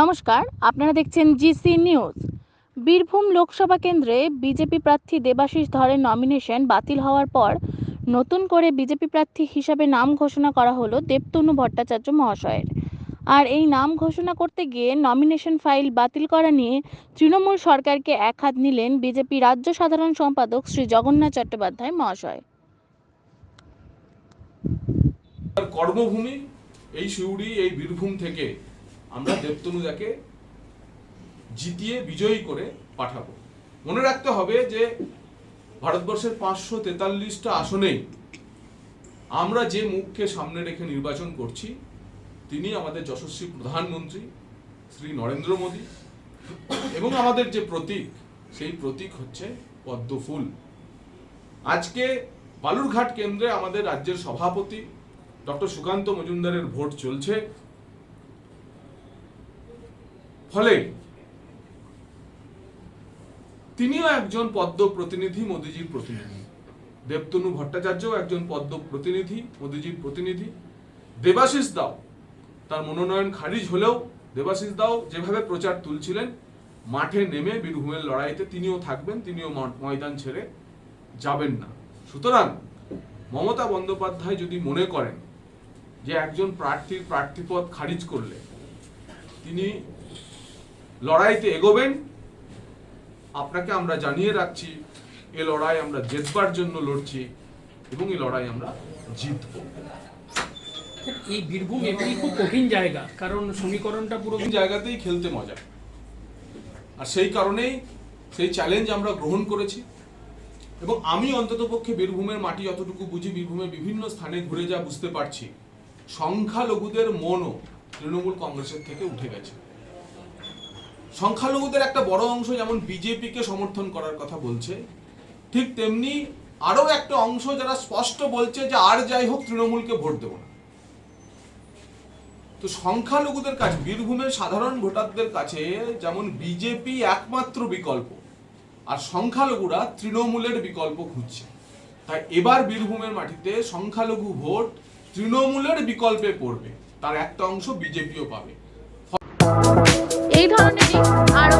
নমস্কার, আপনারা দেখছেন জিসি নিউজ। বীরভূম লোকসভা কেন্দ্রে বিজেপি প্রার্থী দেবাশিস ধরের নমিনেশন বাতিল হওয়ার পর নতুন করে বিজেপি প্রার্থী হিসাবে নাম ঘোষণা করা হলো দেবতনু ভট্টাচার্য মহাশয়ের। আর এই নাম ঘোষণা করতে গিয়ে নমিনেশন ফাইল বাতিল করা নিয়ে তৃণমূল সরকারকে এক হাত নিলেন বিজেপি রাজ্য সাধারণ সম্পাদক শ্রী জগন্নাথ চট্টোপাধ্যায় মহাশয়। কর্মভূমি, এই শিউড়ি, এই বীরভূম থেকে আমরা দেবতনুজাকে জিতিয়ে বিজয়ী করে পাঠাবো। মনে রাখতে হবে যে ভারতবর্ষের পাঁচশো তেতাল্লিশটা আসনেই আমরা যে মুখকে সামনে রেখে নির্বাচন করছি, তিনি আমাদের যশস্বী প্রধানমন্ত্রী শ্রী নরেন্দ্র মোদী এবং আমাদের যে প্রতীক, সেই প্রতীক হচ্ছে পদ্মফুল। আজকে বালুরঘাট কেন্দ্রে আমাদের রাজ্যের সভাপতি ডক্টর সুকান্ত মজুমদারের ভোট চলছে। ফলে তিনিও একজন পদ্ম প্রতিনিধি মোদিজির প্রতিনিধি। দেবতনু ভট্টাচার্যও একজন পদ্ম প্রতিনিধি মোদিজির প্রতিনিধি। দেবাশিস দাও, তার মনোনয়ন খারিজ হলেও দেবাশিস দাও যেভাবে প্রচার তুলছিলেন, মাঠে নেমে বীরভূমের লড়াইতে তিনিও থাকবেন, তিনিও ময়দান ছেড়ে যাবেন না। সুতরাং মমতা বন্দ্যোপাধ্যায় যদি মনে করেন যে একজন প্রার্থীর প্রার্থীপদ খারিজ করলে, তিনি লড়াইতে এগোবেন। আপনাকে আমরা জানিয়ে রাখছি এ লড়াই আমরা জেতবার জন্য লড়ছি এবং এই লড়াই আমরা জিতবো। এই বীরভূম এমনি খুব কঠিন জায়গা কারণ সমীকরণটা পুরো জায়গাতেই খেলতে মজা। আর সেই কারণেই সেই চ্যালেঞ্জ আমরা গ্রহণ করেছি। এবং আমি অন্ততপক্ষে বীরভূমের মাটি যতটুকু বুঝি বীরভূমের বিভিন্ন স্থানে ঘুরে যা বুঝতে পারছি সংখ্যালঘুদের মনও তৃণমূল কংগ্রেসের থেকে উঠে গেছে। সংখ্যালঘুদের একটা বড় অংশ যেমন বিজেপিকে সমর্থন করার কথা বলছে, ঠিক তেমনি আরও একটা অংশ যারা স্পষ্ট বলছে যে আর যাই হোক তৃণমূলকে ভোট দেবো না। তো সংখ্যালঘুদের কাছে, বীরভূমের সাধারণ ভোটারদের কাছে যেমন বিজেপি একমাত্র বিকল্প, আর সংখ্যালঘুরা তৃণমূলের বিকল্প খুঁজছে। তাই এবার বীরভূমের মাটিতে সংখ্যালঘু ভোট তৃণমূলের বিকল্পে পড়বে, তার একটা অংশ বিজেপিও পাবে। এই ধরনেরই আরও